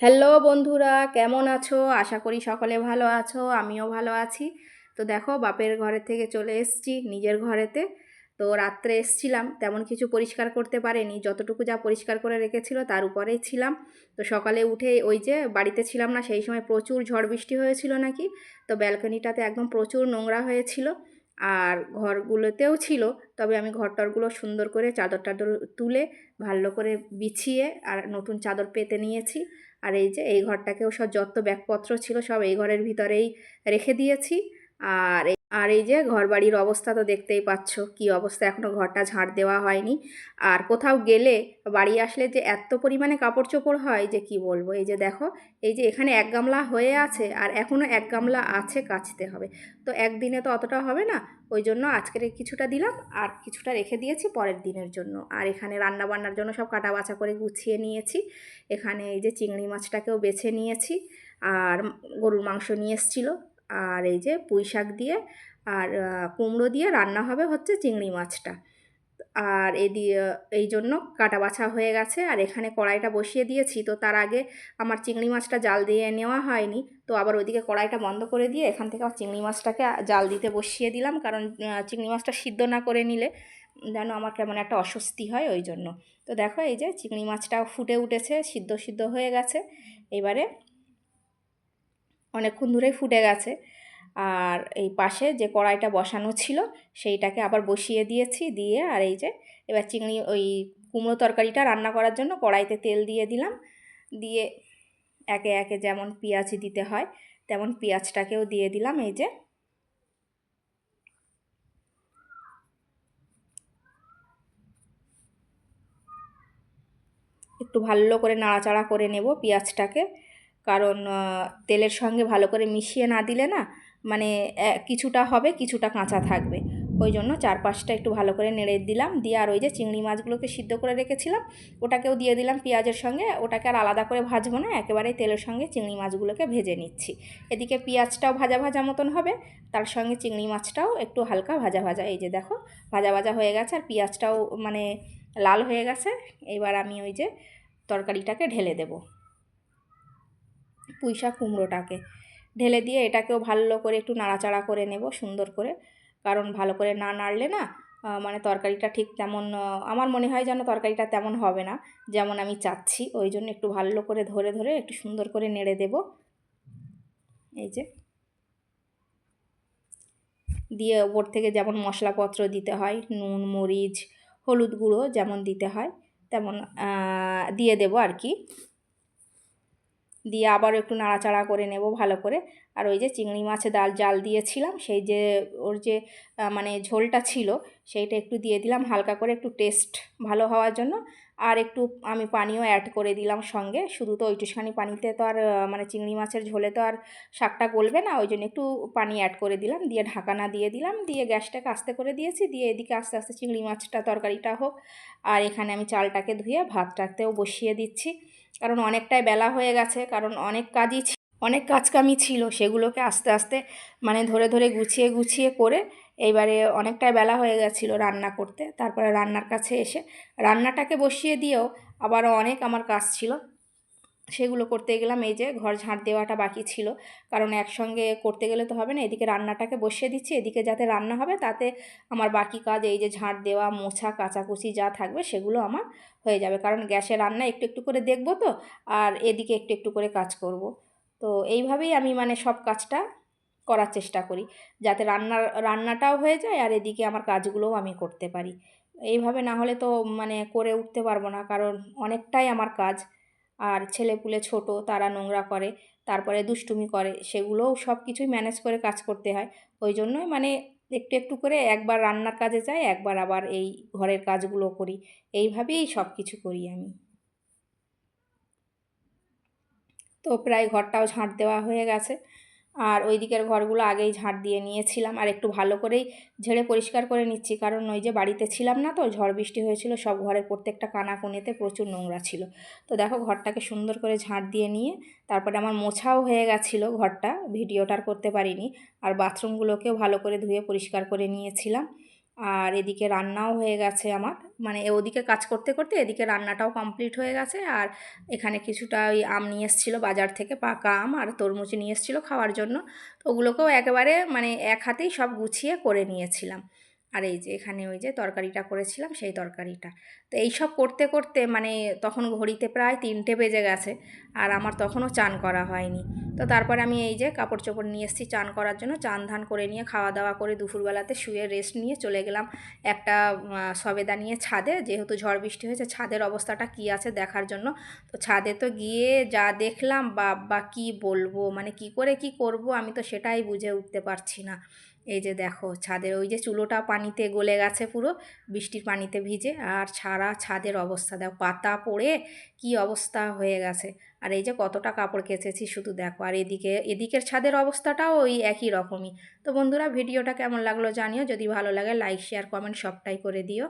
Hello বন্ধুরা, কেমন আছো? আশা করি সকলে ভালো আছো, আমিও ভালো আছি। তো দেখো, বাপের ঘরের থেকে চলে এসেছি, নিজের ঘরেতে। তো রাত্রে এসছিলাম, তেমন কিছু পরিষ্কার করতে পারেনি। যতটুকু যা পরিষ্কার করে রেখেছিল, তার উপরেই ছিলাম। তো সকালে উঠে ওই যে বাড়িতে ছিলাম না, সেই সময় প্রচুর ঝড় বৃষ্টি হয়েছিল নাকি? তো ব্যালকনিটাতে একদম প্রচুর নোংরা হয়েছিল, আর ঘরগুলোতেও ছিল। তবে আমি ঘরটরগুলো সুন্দর করে চাদর টাদর তুলে, ভালো করে বিছিয়ে, আর নতুন চাদর পেতে নিয়েছি। আর এই যে এই ঘরটাকেও সব যত ব্যাগপত্র ছিল সব এই ঘরের ভিতরেই রেখে দিয়েছি। আর আর এই যে ঘর বাড়ির অবস্থা তো দেখতেই পাচ্ছ, কি অবস্থা? এখনও ঘরটা ঝাড় দেওয়া হয়নি। আর কোথাও গেলে, বাড়ি আসলে যে এত পরিমাণে কাপড় চোপড় হয় যে কি বলব? এই যে দেখো, এই যে এখানে এক গামলা হয়ে আছে আর এখনও এক গামলা আছে কাচতে হবে। তো একদিনে তো অতটা হবে না। ওই জন্য আজকের কিছুটা দিলাম আর কিছুটা রেখে দিয়েছি পরের দিনের জন্য। আর এখানে রান্না বান্নার জন্য সব কাটা বাছা করে গুছিয়ে নিয়েছি। এখানে এই যে চিংড়ি মাছটাকেও বেছে নিয়েছি। আর গরুর মাংস নিয়ে এসেছিল। আর এই যে পুঁই শাক দিয়ে আর কুমড়ো দিয়ে রান্না হবে হচ্ছে চিংড়ি মাছটা। আর এদিকে এই জন্য কাটা বাছা হয়ে গেছে। আর এখানে কড়াইটা বসিয়ে দিয়েছি। তো তার আগে আমার চিংড়ি মাছটা জাল দিয়ে নেওয়া হয়নি। তো আবার ওইদিকে কড়াইটা বন্ধ করে দিয়ে এখান থেকে আমার চিংড়ি মাছটাকে জাল দিতে বসিয়ে দিলাম। কারণ চিংড়ি মাছটা সিদ্ধ না করে নিলে যেন আমার কেমন একটা অস্বস্তি হয় ওই জন্য। তো দেখো এই যে চিংড়ি মাছটা ফুটে উঠেছে, সিদ্ধ সিদ্ধ হয়ে গেছে। এবারে অনেকক্ষণ ধরেই ফুটে গেছে। আর এই পাশে যে কড়াইটা বসানো ছিল, সেইটাকে আবার বসিয়ে দিয়েছি, দিয়ে আর এই যে এবার চিংড়ি ওই কুমড়ো তরকারিটা রান্না করার জন্য কড়াইতে তেল দিয়ে দিলাম। দিয়ে একে একে যেমন পেঁয়াজ দিতে হয়, তেমন পেঁয়াজটাকেও দিয়ে দিলাম এই যে। একটু ভালো করে নাড়াচাড়া করে নেব পেঁয়াজটাকে। কারণ তেলের সঙ্গে ভালো করে মিশিয়ে না দিলে না মানে কিছুটা হবে, কিছুটা কাঁচা থাকবে। ওই জন্য চারপাশটা একটু ভালো করে নেড়ে দিলাম, দিয়ে আর ওই যে চিংড়ি মাছগুলোকে সিদ্ধ করে রেখেছিলাম, ওটাকেও দিয়ে দিলাম পেঁয়াজের সঙ্গে, ওটাকে আর আলাদা করে ভাজবো না একেবারে তেলের সঙ্গে চিংড়ি মাছগুলোকে ভেজে নিচ্ছি। এদিকে পেঁয়াজটাও ভাজা ভাজা মতন হবে, তার সঙ্গে চিংড়ি মাছটাও একটু হালকা ভাজা ভাজা, এই যে দেখো, ভাজা ভাজা হয়ে গেছে আর পেঁয়াজটাও মানে লাল হয়ে গেছে, এবার আমি ওই যে তরকারিটাকে ঢেলে দেবো। পুঁইশাক কুমড়োটাকে ঢেলে দিয়ে এটাকেও ভালো করে একটু নাড়াচাড়া করে নেব সুন্দর করে। কারণ ভালো করে না নাড়লে না মানে তরকারিটা ঠিক তেমন আমার মনে হয় যেন তরকারিটা তেমন হবে না। যেমন আমি চাচ্ছি, ওই জন্য একটু ভালো করে ধরে ধরে একটু সুন্দর করে নেড়ে দেব। এই যে। দিয়ে ওপর থেকে যেমন মশলাপত্র দিতে হয়, নুন, মরিচ, হলুদ গুঁড়ো যেমন দিতে হয়, তেমন দিয়ে দেবো আর কি। দিয়ে আবার একটু নাড়াচাড়া করে নেব ভালো করে। আর ওই যে চিংড়ি মাছে ডাল, জাল দিয়েছিলাম, সেই যে ওর যে মানে ঝোলটা ছিল, সেইটা একটু দিয়ে দিলাম হালকা করে একটু টেস্ট ভালো হওয়ার জন্য। আর একটু আমি পানিও অ্যাড করে দিলাম সঙ্গে। শুধু তো ওইটুখানি পানিতে তো আর মানে চিংড়ি মাছের ঝোলে তো আর শাকটা গলবে না, ওই জন্য একটু পানি অ্যাড করে দিলাম। দিয়ে ঢাকানা দিয়ে দিলাম, দিয়ে গ্যাসটাকে আস্তে করে দিয়েছি। দিয়ে এদিকে আস্তে আস্তে চিংড়ি মাছটা, তরকারিটা হোক। আর এখানে আমি চালটাকে ধুয়ে ভাতটাতেও বসিয়ে দিচ্ছি। কারণ অনেকটাই বেলা হয়ে গেছে, কারণ অনেক কাজই অনেক কাজকামি ছিল সেগুলোকে আস্তে আস্তে মানে ধরে ধরে গুছিয়ে গুছিয়ে করে এইবারে অনেকটাই বেলা হয়ে গেছিল রান্না করতে। তারপরে রান্নার কাছে এসে রান্নাটাকে বসিয়ে দিয়েও আবারও অনেক আমার কাজ ছিল। সেগুলো করতে গেলাম, এই যে ঘর ঝাঁট দেওয়াটা বাকি ছিল। কারণ একসঙ্গে করতে গেলে তো হবে না, এদিকে রান্নাটাকে বসিয়ে দিচ্ছি, এদিকে যাতে রান্না হবে তাতে আমার বাকি কাজ, এই যে ঝাঁট দেওয়া, মোছা, কাচাকুচি যা থাকবে সেগুলো আমার হয়ে যাবে। কারণ গ্যাসে রান্না একটু একটু করে দেখব তো, আর এদিকে একটু একটু করে কাজ করব। তো এইভাবেই আমি মানে সব কাজটা করার চেষ্টা করি, যাতে রান্নার, রান্নাটাও হয়ে যায় আর এদিকে আমার কাজগুলোও আমি করতে পারি। এইভাবে না হলে তো মানে করে উঠতে পারব না, কারণ অনেকটাই আমার কাজ আর ছেলেপুলে ছোটো, তারা নোংরা করে, তারপরে দুষ্টুমি করে, সেগুলোও সব কিছুই ম্যানেজ করে কাজ করতে হয়। ওই জন্যই মানে একটু একটু করে একবার রান্নার কাজে যাই, একবার আবার এই ঘরের কাজগুলো করি। এইভাবেই সব কিছু করি আমি। তো প্রায় ঘরটাও ঝাঁট দেওয়া হয়ে গেছে। আর ওই দিকের ঘরগুলো আগেই ঝাড় দিয়ে নিয়েছিলাম আর একটু ভালো করেই ঝেড়ে পরিষ্কার করে নিচ্ছি। কারণ ওই যে বাড়িতে ছিলাম না তো, ঝড় বৃষ্টি হয়েছিল, সব ঘরের প্রত্যেকটা কানা কোণেতে প্রচুর নোংরা ছিল। তো দেখো ঘরটাকে সুন্দর করে ঝাড় দিয়ে নিয়ে তারপরে আমার মোছাও হয়ে গেছিল ঘরটা ভিডিওটার করতে পারিনি। আর বাথরুমগুলোকেও ভালো করে ধুয়ে পরিষ্কার করে নিয়েছিলাম। আর এদিকে রান্নাও হয়ে গেছে আমার। মানে ওদিকে কাজ করতে করতে এদিকে রান্নাটাও কমপ্লিট হয়ে গেছে। আর এখানে কিছুটা ওই আম নিয়ে এসেছিল বাজার থেকে পাকা আম আর তরমুজ নিয়ে এসেছিল খাওয়ার জন্য। তো ওগুলোকেও একেবারে মানে এক হাতেই সব গুছিয়ে করে নিয়েছিলাম। আর এই যে এখানে ওই যে তরকারিটা করেছিলাম সেই তরকারিটা। তো এই সব করতে করতে মানে তখন ঘড়িতে প্রায় তিনটে বেজে গেছে আর আমার তখনও চান করা হয়নি। তো তারপরে আমি এই যে কাপড় চোপড় নিয়ে এসেছি চান করার জন্য, চান ধান করে নিয়ে খাওয়া দাওয়া করে দুপুরবেলাতে শুয়ে রেস্ট নিয়ে চলে গেলাম একটা সবেদা নিয়ে ছাদে। যেহেতু ঝড় বৃষ্টি হয়েছে, ছাদের অবস্থাটা কী আছে দেখার জন্য। তো ছাদে তো গিয়ে যা দেখলাম বা বা কী বলব? মানে কি করে কি করব? আমি তো সেটাই বুঝে উঠতে পারছি না। এই যে দেখো, ছাদের ওই যে চুলোটা পানিতে গলে গেছে পুরো, বৃষ্টির পানিতে ভিজে। আর ছাড়া ছাদের অবস্থা, দেখো পাতা পড়ে কি অবস্থা হয়ে গেছে। আর এই যে কতটা কাপড় কেচেছি শুধু দেখো, আর এদিকে, এদিকের ছাদের অবস্থাটাও ওই একই রকমই। তো বন্ধুরা, ভিডিওটা কেমন লাগল জানিও, যদি ভালো লাগে লাইক, শেয়ার, কমেন্ট সবটাই করে দিও।